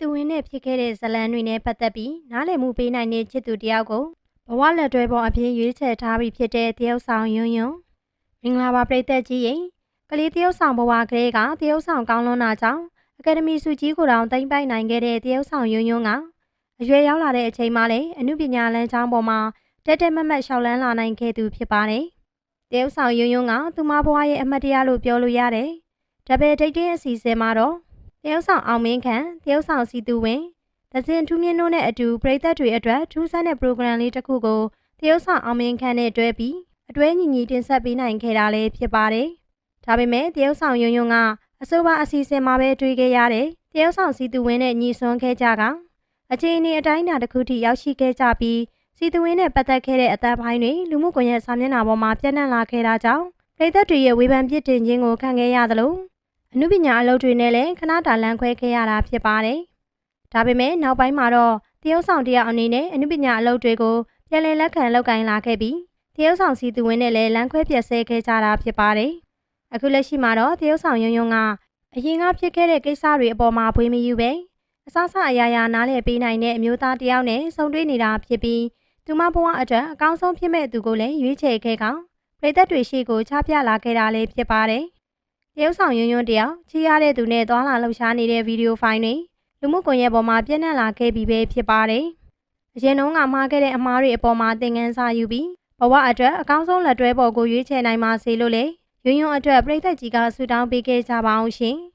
သူဝင်းနဲ့ဖြစ်ခဲ့တဲ့ဇလံတွေနဲ့ပတ်သက်ပြီးနားလည်မှုပေးနိုင်တဲ့ချစ်သူတယောက်ကိုဘဝလက်တွဲပေါ်အဖြစ်ရွေးချယ်ထားပြီးဖြစ်တဲ့တရုတ်ဆောင်ယွန်းယွန်းမင်္ဂလာပါပရိသတ်ကြီးရေကလေးတရုတ်ဆောင်ဘဝကလေးကတရုတ်ဆောင်ကောင်းလွန်းတာကြောင့်အကယ်ဒမီစုကြီးကိုတောင်တင်ပိုက်နိုင်ခဲ့တဲ့တရုတ်ဆောင်ယွန်းယွန်းကအရွယ်ရောက်လာတဲ့အချိန်မှလည်းအမှုပညာလမ်းကြောင်းပေါ်မှာတက်တက်မတ်မတ်ရှောက်လန်းလာနိုင်ခဲ့သူဖြစ်ပါတယ်တရုတ်ဆောင်ယွန်းယွန်းကသူမဘဝရဲ့အမတ်တရားလို့ပြောလို့ရတယ်ဒါပေမဲ့ဒိတ်တင်းအစီအစဉ်မှာတော့ တရုတ်ဆောင်အောင်မင်းခန့်တရုတ်ဆောင်စီသူဝင်းဒဇင်ထူးမြင့်တို့နဲ့အတူပရိသတ်တွေအတွက်ထူးဆန်းတဲ့ program လေးတစ်ခုကိုတရုတ်ဆောင်အောင်မင်းခန့်နဲ့တွဲပြီးအတွဲညီညီတင်ဆက်ပေးနိုင်ခဲ့တာလည်းဖြစ်ပါတယ်။ဒါပေမဲ့တရုတ်ဆောင်ယွန်းယွန်းကအဆိုပါအစီအစဉ်မှာပဲတွေ့ခဲ့ရတဲ့တရုတ်ဆောင်စီသူဝင်းနဲ့ညီဆွမ်းခဲ့ကြကအခြေအနေအတိုင်းအတာတစ်ခုထိရောက်ရှိခဲ့ကြပြီးစီသူဝင်းနဲ့ပတ်သက်ခဲ့တဲ့အသက်ပိုင်းတွေလူမှုကွန်ရက်စာမျက်နှာပေါ်မှာပြန့်နှံ့လာခဲ့တာကြောင့်ပရိသတ်တွေရဲ့ဝေဖန်ပြစ်တင်ခြင်းကိုခံခဲ့ရသလို အနုပညာအလုပ်တွေနဲ့လည်းခဏတာလန်ခွဲခဲ့ရတာဖြစ်ပါတယ်။ဒါပေမဲ့နောက်ပိုင်းမှာတော့တရုတ်ဆောင်တရားအနေနဲ့အနုပညာအလုပ်တွေကိုပြန်လည်လက်ခံလုပ်ကိုင်လာခဲ့ပြီးတရုတ်ဆောင်စီသူဝင်းနဲ့လည်းလန်ခွဲပြက်ဆဲခဲ့ကြတာဖြစ်ပါတယ်။အခုလက်ရှိမှာတော့တရုတ်ဆောင်ယုံယုံကအရင်ကဖြစ်ခဲ့တဲ့ကိစ္စတွေအပေါ်မှာဖွေးမယူပဲအဆဆအရာရာနားလည်ပေးနိုင်တဲ့အမျိုးသားတစ်ယောက်နဲ့ဆုံတွေ့နေတာဖြစ်ပြီးသူမဘဝအတွက်အကောင်းဆုံးဖြစ်မဲ့သူကိုလည်းရွေးချယ်ခဲ့ကောင်ပြည်သက်တွေရှိကိုချပြလာခဲ့တာလည်းဖြစ်ပါတယ်။တ ရုတ်ဆောင်ယွန်းယွန်းတယောက်ချီးရတဲ့သူနဲ့သွားလာလှုပ်ရှားနေတဲ့ဗီဒီယိုဖိုင်တွေလူမှုကွန်ရက်ပေါ်မှာပြန့်နှံ့လာခဲ့ပြီးပဲဖြစ်ပါတယ်။အရင်တုန်းကမှားခဲ့တဲ့အမားတွေအပေါ်မှာသင်ခန်းစာယူပြီးဘဝအတွက်အကောင်းဆုံးလက်တွဲပေါ်ကိုရွေးချယ်နိုင်ပါစေလို့လေယွန်းယွန်းအတွက်ပြည်သက်ကြီးကဆုတောင်းပေးခဲ့ကြပါအောင်ရှင်။